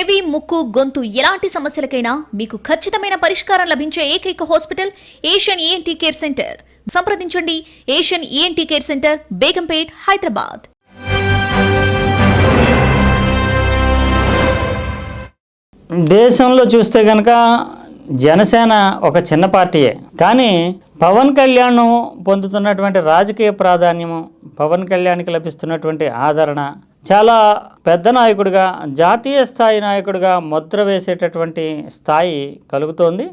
చెవి ముక్కు గొంతు ఎలాంటి సమస్యలకైనా మీకు ఖచ్చితమైన పరిష్కారం లభించే ఏకైక hospital Asian ENT care centre. సంప్రదించండి. Asian ENT care centre Begumpet Hyderabad. దేశంలో చూస్తే కనుక జనసేన ఒక చిన్న పార్టీయే. కానీ పవన్ కళ్యాణ్ పొందుతున్నటువంటి రాజకీయ ప్రాధాన్యము పవన్ కళ్యాణ్కి లభిస్తున్నటువంటి ఆదరణ చాలా పెద్ద నాయకుడిగా జాతీయ స్థాయి నాయకుడిగా ముద్ర వేసేటటువంటి స్థాయి కలుగుతోంది.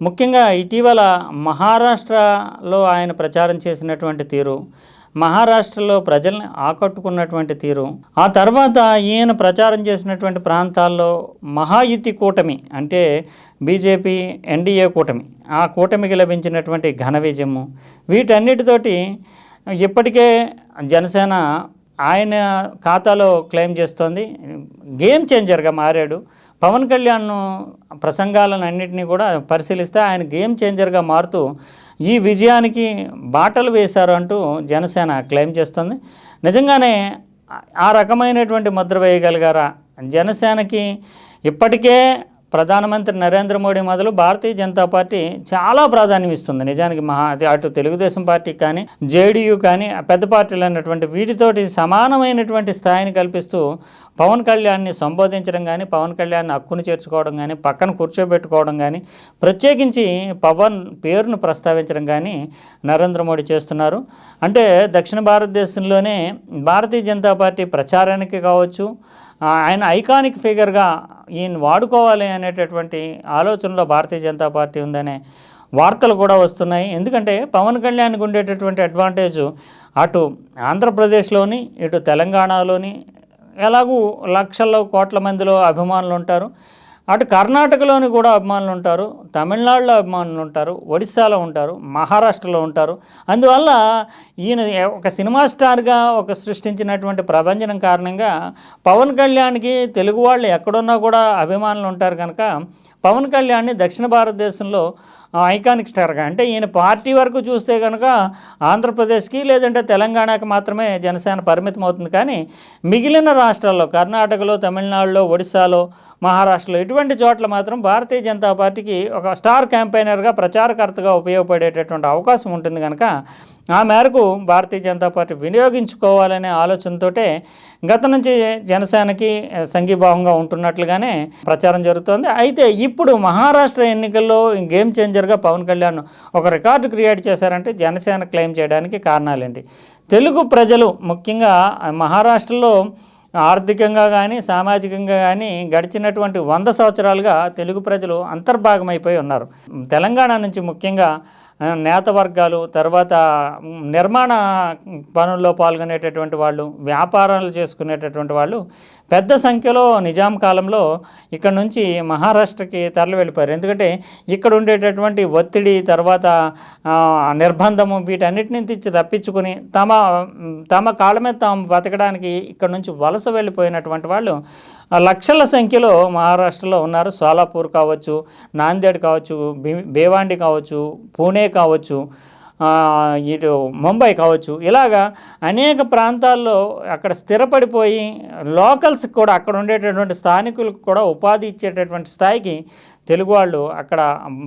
ముఖ్యంగా ఇటీవల మహారాష్ట్రలో ఆయన ప్రచారం చేసినటువంటి తీరు మహారాష్ట్రలో ప్రజల్ని ఆకట్టుకున్నటువంటి తీరు ఆ తర్వాత ఈయన ప్రచారం చేసినటువంటి ప్రాంతాల్లో మహాయుతి కూటమి అంటే బీజేపీ ఎన్డీఏ కూటమి ఆ కూటమికి లభించినటువంటి ఘన విజయము. వీటన్నిటితోటి ఇప్పటికే జనసేన ఆయన ఖాతాలో క్లెయిమ్ చేస్తోంది. గేమ్ చేంజర్గా మారాడు. పవన్ కళ్యాణ్ ప్రసంగాలను అన్నింటినీ కూడా పరిశీలిస్తే ఆయన గేమ్ చేంజర్గా మారుతూ ఈ విజయానికి బాటలు వేశారు అంటూ జనసేన క్లెయిమ్ చేస్తుంది. నిజంగానే ఆ రకమైనటువంటి ముద్ర వేయగలిగారా? జనసేనకి ఇప్పటికే ప్రధానమంత్రి నరేంద్ర మోడీ మొదలు భారతీయ జనతా పార్టీ చాలా ప్రాధాన్యం ఇస్తుంది. నిజానికి మహా అటు తెలుగుదేశం పార్టీ కానీ జేడీయూ కానీ పెద్ద పార్టీలు అన్నటువంటి వీటితోటి సమానమైనటువంటి స్థాయిని కల్పిస్తూ పవన్ కళ్యాణ్ని సంబోధించడం కానీ పవన్ కళ్యాణ్ హక్కును చేర్చుకోవడం కానీ పక్కన కూర్చోబెట్టుకోవడం కానీ ప్రత్యేకించి పవన్ పేరును ప్రస్తావించడం కానీ నరేంద్ర మోడీ చేస్తున్నారు. అంటే దక్షిణ భారతదేశంలోనే భారతీయ జనతా పార్టీ ప్రచారానికి కావచ్చు ఆయన ఐకానిక్ ఫిగర్గా ఈయన వాడుకోవాలి అనేటటువంటి ఆలోచనలో భారతీయ జనతా పార్టీ ఉందనే వార్తలు కూడా వస్తున్నాయి. ఎందుకంటే పవన్ కళ్యాణ్కి ఉండేటటువంటి అడ్వాంటేజ్ అటు ఆంధ్రప్రదేశ్లోని ఇటు తెలంగాణలోని ఎలాగూ లక్షల్లో కోట్ల మందిలో అభిమానులు ఉంటారు. అటు కర్ణాటకలోని కూడా అభిమానులు ఉంటారు. తమిళనాడులో అభిమానులు ఉంటారు. ఒడిశాలో ఉంటారు. మహారాష్ట్రలో ఉంటారు. అందువల్ల ఈయన ఒక సినిమా స్టార్గా ఒక సృష్టించినటువంటి ప్రభంజనం కారణంగా పవన్ కళ్యాణ్కి తెలుగు వాళ్ళు ఎక్కడున్నా కూడా అభిమానులు ఉంటారు కనుక పవన్ కళ్యాణ్ని దక్షిణ భారతదేశంలో ఐకానిక్ స్టార్గా. అంటే ఈయన పార్టీ వరకు చూస్తే కనుక ఆంధ్రప్రదేశ్కి లేదంటే తెలంగాణకి మాత్రమే జనసేన పరిమితం అవుతుంది కానీ మిగిలిన రాష్ట్రాల్లో కర్ణాటకలో తమిళనాడులో ఒడిశాలో మహారాష్ట్రలో ఇటువంటి చోట్ల మాత్రం భారతీయ జనతా పార్టీకి ఒక స్టార్ క్యాంపెయినర్గా ప్రచారకర్తగా ఉపయోగపడేటటువంటి అవకాశం ఉంటుంది కనుక ఆ మేరకు భారతీయ జనతా పార్టీ వినియోగించుకోవాలనే ఆలోచనతోటే గత నుంచి జనసేనకి సంఘీభావంగా ఉంటున్నట్లుగానే ప్రచారం జరుగుతోంది. అయితే ఇప్పుడు మహారాష్ట్ర ఎన్నికల్లో గేమ్ చేంజర్గా పవన్ కళ్యాణ్ ఒక రికార్డు క్రియేట్ చేశారంటే జనసేన క్లెయిమ్ చేయడానికి కారణాలేంటి? తెలుగు ప్రజలు ముఖ్యంగా మహారాష్ట్రలో ఆర్థికంగా కానీ సామాజికంగా కానీ గడిచినటువంటి వంద సంవత్సరాలుగా తెలుగు ప్రజలు అంతర్భాగమైపోయి ఉన్నారు. తెలంగాణ నుంచి ముఖ్యంగా నేత వర్గాలు తర్వాత నిర్మాణ పనుల్లో పాల్గొనేటటువంటి వాళ్ళు వ్యాపారాలు చేసుకునేటటువంటి వాళ్ళు పెద్ద సంఖ్యలో నిజాం కాలంలో ఇక్కడ నుంచి మహారాష్ట్రకి తరలి వెళ్ళిపోయారు. ఎందుకంటే ఇక్కడ ఉండేటటువంటి ఒత్తిడి తర్వాత నిర్బంధము వీటన్నిటిని తెచ్చి తప్పించుకుని తమ తమ కాళ్ళ మీద తాము బతకడానికి ఇక్కడ నుంచి వలస వెళ్ళిపోయినటువంటి వాళ్ళు లక్షల సంఖ్యలో మహారాష్ట్రలో ఉన్నారు. సోలాపూర్ కావచ్చు నాందేడ్ కావచ్చు భీ- భేవాండి కావచ్చు పూణే కావచ్చు ఇటు ముంబై కావచ్చు. ఇలాగా అనేక ప్రాంతాల్లో అక్కడ స్థిరపడిపోయి లోకల్స్కి కూడా అక్కడ ఉండేటటువంటి స్థానికులకు కూడా ఉపాధి ఇచ్చేటటువంటి స్థాయికి తెలుగు వాళ్ళు అక్కడ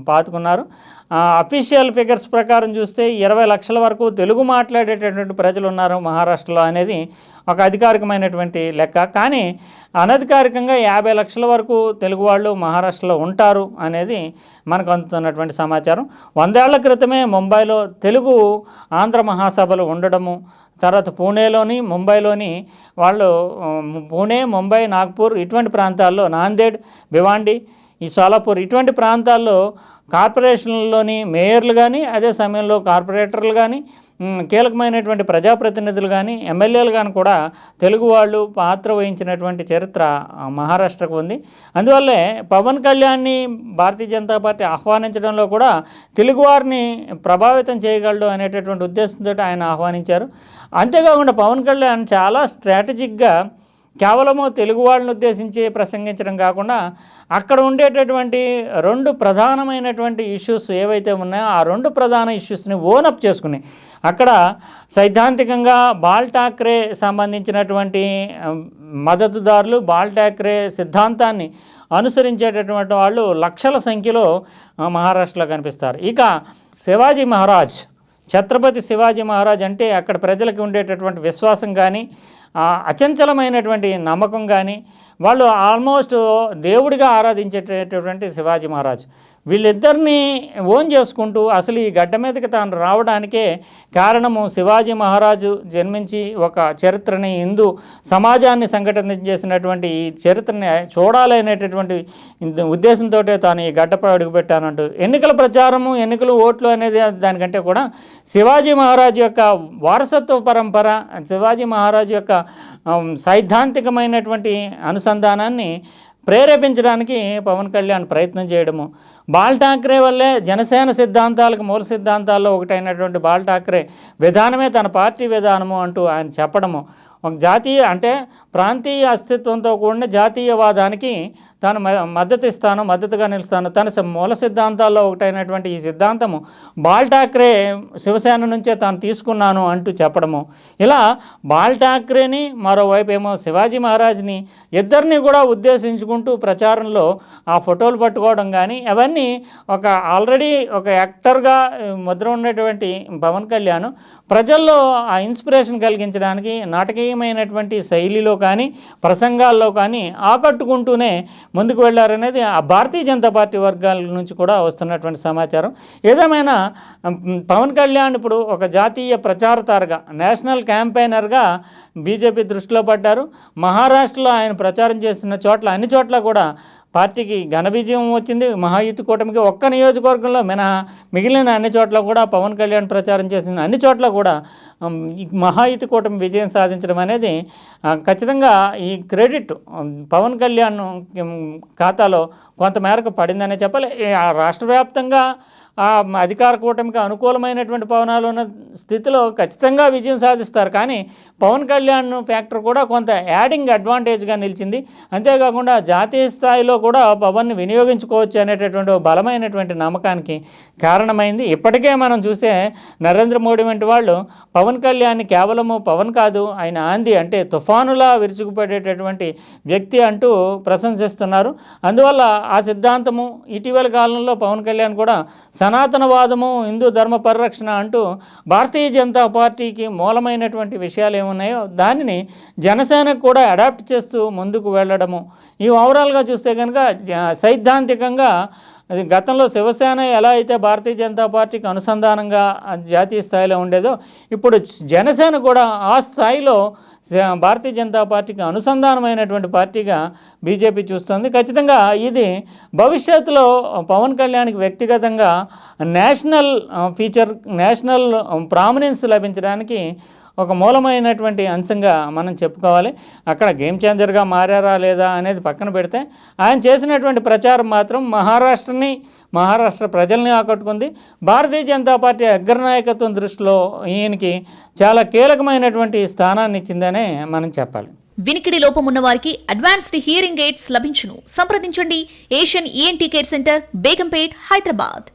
పాతుకున్నారు. అఫీషియల్ ఫిగర్స్ ప్రకారం చూస్తే ఇరవై లక్షల వరకు తెలుగు మాట్లాడేటటువంటి ప్రజలు ఉన్నారు మహారాష్ట్రలో అనేది ఒక అధికారికమైనటువంటి లెక్క. కానీ అనధికారికంగా యాభై లక్షల వరకు తెలుగు వాళ్ళు మహారాష్ట్రలో ఉంటారు అనేది మనకు అందుతున్నటువంటి సమాచారం. వందేళ్ళ క్రితమే ముంబైలో తెలుగు ఆంధ్ర మహాసభలు ఉండడము తర్వాత పూణేలోని ముంబైలోని వాళ్ళు పూణే ముంబై నాగ్పూర్ ఇటువంటి ప్రాంతాల్లో నాందేడ్ భివాండి ఈ సోలాపూర్ ఇటువంటి ప్రాంతాల్లో కార్పొరేషన్లలోని మేయర్లు కానీ అదే సమయంలో కార్పొరేటర్లు కానీ కీలకమైనటువంటి ప్రజాప్రతినిధులు కానీ ఎమ్మెల్యేలు కానీ కూడా తెలుగు వాళ్ళు పాత్ర వహించినటువంటి చరిత్ర మహారాష్ట్రకు ఉంది. అందువల్లే పవన్ కళ్యాణ్ని భారతీయ జనతా పార్టీ ఆహ్వానించడంలో కూడా తెలుగువారిని ప్రభావితం చేయగలడు అనేటటువంటి ఉద్దేశంతో ఆయన ఆహ్వానించారు. అంతేకాకుండా పవన్ కళ్యాణ్ చాలా స్ట్రాటజిక్గా కేవలము తెలుగు వాళ్ళని ఉద్దేశించి ప్రసంగించడం కాకుండా అక్కడ ఉండేటటువంటి రెండు ప్రధానమైనటువంటి ఇష్యూస్ ఏవైతే ఉన్నాయో ఆ రెండు ప్రధాన ఇష్యూస్ని ఓనప్ చేసుకుని అక్కడ సైద్ధాంతికంగా బాల్ ఠాక్రే సంబంధించినటువంటి మద్దతుదారులు బాల్ ఠాక్రే సిద్ధాంతాన్ని అనుసరించేటటువంటి వాళ్ళు లక్షల సంఖ్యలో మహారాష్ట్రలో కనిపిస్తారు. ఇక శివాజీ మహారాజ్ ఛత్రపతి శివాజీ మహారాజ్ అంటే అక్కడ ప్రజలకు ఉండేటటువంటి విశ్వాసం కానీ అచంచలమైనటువంటి నమ్మకం కానీ వాళ్ళు ఆల్మోస్ట్ దేవుడిగా ఆరాధించేటటువంటి శివాజీ మహారాజ్. వీళ్ళిద్దరినీ ఓన్ చేసుకుంటూ అసలు ఈ గడ్డ మీదకి తాను రావడానికే కారణము శివాజీ మహారాజు జన్మించి ఒక చరిత్రని హిందూ సమాజాన్ని సంఘటన చేసినటువంటి ఈ చరిత్రని చూడాలనేటటువంటి ఉద్దేశంతో తాను ఈ గడ్డపై అడుగుపెట్టానంటూ ఎన్నికల ప్రచారము ఎన్నికలు ఓట్లు అనేది దానికంటే కూడా శివాజీ మహారాజు యొక్క వారసత్వ పరంపర శివాజీ మహారాజు యొక్క సైద్ధాంతికమైనటువంటి అనుసంధానాన్ని ప్రేరేపించడానికి పవన్ కళ్యాణ్ ప్రయత్నం చేయడము. బాల్ ఠాక్రే వల్లే జనసేన సిద్ధాంతాలకు మూల సిద్ధాంతాల్లో ఒకటైనటువంటి బాల్ ఠాక్రే విధానమే తన పార్టీ విధానము అంటూ ఆయన చెప్పడము. ఒక జాతీయ అంటే ప్రాంతీయ అస్తిత్వంతో కూడిన జాతీయవాదానికి తాను మద్దతు ఇస్తాను మద్దతుగా నిలుస్తాను. తన మూల సిద్ధాంతాల్లో ఒకటైనటువంటి ఈ సిద్ధాంతము బాల్ ఠాక్రే శివసేన నుంచే తాను తీసుకున్నాను అంటూ చెప్పడము. ఇలా బాల్ ఠాక్రేని మరోవైపు ఏమో శివాజీ మహారాజ్ని ఇద్దరిని కూడా ఉద్దేశించుకుంటూ ప్రచారంలో ఆ ఫోటోలు పట్టుకోవడం కానీ అవన్నీ ఒక ఆల్రెడీ ఒక యాక్టర్గా ముద్ర ఉన్నటువంటి పవన్ కళ్యాణ్ ప్రజల్లో ఆ ఇన్స్పిరేషన్ కలిగించడానికి నాటకీయమైనటువంటి శైలిలో కానీ ప్రసంగాల్లో కానీ ఆకట్టుకుంటూనే ముందుకు వెళ్ళారనేది ఆ భారతీయ జనతా పార్టీ వర్గాల నుంచి కూడా వస్తున్నటువంటి సమాచారం. ఏదేమైనా పవన్ కళ్యాణ్ ఇప్పుడు ఒక జాతీయ ప్రచారతారగా నేషనల్ క్యాంపెయినర్గా బీజేపీ దృష్టిలో పడ్డారు. మహారాష్ట్రలో ఆయన ప్రచారం చేస్తున్న చోట్ల అన్ని చోట్ల కూడా పార్టీకి ఘన విజయం వచ్చింది. మహాయుతి కూటమికి ఒక్క నియోజకవర్గంలో మినహా మిగిలిన అన్ని చోట్ల కూడా పవన్ కళ్యాణ్ ప్రచారం చేసిన అన్ని చోట్ల కూడా ఉమ్, మహాయుతి కూటమి విజయం సాధించడం అనేది ఖచ్చితంగా ఈ క్రెడిట్ పవన్ కళ్యాణ్ ఖాతాలో కొంతమేరకు పడిందనే చెప్పాలి. ఆ రాష్ట్ర వ్యాప్తంగా ఆ అధికార కూటమికి అనుకూలమైనటువంటి పవనాలు ఉన్న స్థితిలో ఖచ్చితంగా విజయం సాధిస్తారు. కానీ పవన్ కళ్యాణ్ ఫ్యాక్టర్ కూడా కొంత యాడింగ్ అడ్వాంటేజ్గా నిలిచింది. అంతేకాకుండా జాతీయ స్థాయిలో కూడా పవన్ని వినియోగించుకోవచ్చు అనేటటువంటి బలమైనటువంటి నమ్మకానికి కారణమైంది. ఇప్పటికే మనం చూసే నరేంద్ర మోడీ వంటి వాళ్ళు పవన్ కళ్యాణ్ కేవలము పవన్ కాదు ఆయన ఆంది అంటే తుఫానులా విరుచుకుపడేటటువంటి వ్యక్తి అంటూ ప్రశంసిస్తున్నారు. అందువల్ల ఆ సిద్ధాంతము ఇటీవల కాలంలో పవన్ కళ్యాణ్ కూడా సనాతనవాదము హిందూ ధర్మ పరిరక్షణ అంటూ భారతీయ జనతా పార్టీకి మూలమైనటువంటి విషయాలు ఏమున్నాయో దానిని జనసేనకు కూడా అడాప్ట్ చేస్తూ ముందుకు వెళ్ళడము. ఈ ఓవరాల్గా చూస్తే కనుక సైద్ధాంతికంగా అది గతంలో శివసేన ఎలా అయితే భారతీయ జనతా పార్టీకి అనుసంధానంగా జాతీయ స్థాయిలో ఉండేదో ఇప్పుడు జనసేన కూడా ఆ స్థాయిలో భారతీయ జనతా పార్టీకి అనుసంధానమైనటువంటి పార్టీగా బీజేపీ చూస్తుంది. ఖచ్చితంగా ఇది భవిష్యత్తులో పవన్ కళ్యాణ్కి వ్యక్తిగతంగా నేషనల్ ఫీచర్ నేషనల్ ప్రామినెన్స్ లభించడానికి ఒక మూలమైనటువంటి అంశంగా మనం చెప్పుకోవాలి. అక్కడ గేమ్ చేంజర్గా మారారా లేదా అనేది పక్కన పెడితే ఆయన చేసినటువంటి ప్రచారం మాత్రం మహారాష్ట్రని మహారాష్ట్ర ప్రజల్ని ఆకట్టుకుంది. భారతీయ జనతా పార్టీ అగ్రనాయకత్వం దృష్టిలో ఈయనకి చాలా కీలకమైనటువంటి స్థానాన్ని ఇచ్చిందనే మనం చెప్పాలి. వినికిడి లోపం ఉన్న వారికి అడ్వాన్స్డ్ హియరింగ్ ఎయిడ్స్ లభించును. సంప్రదించండి. Asian ENT care centre Begumpet Hyderabad.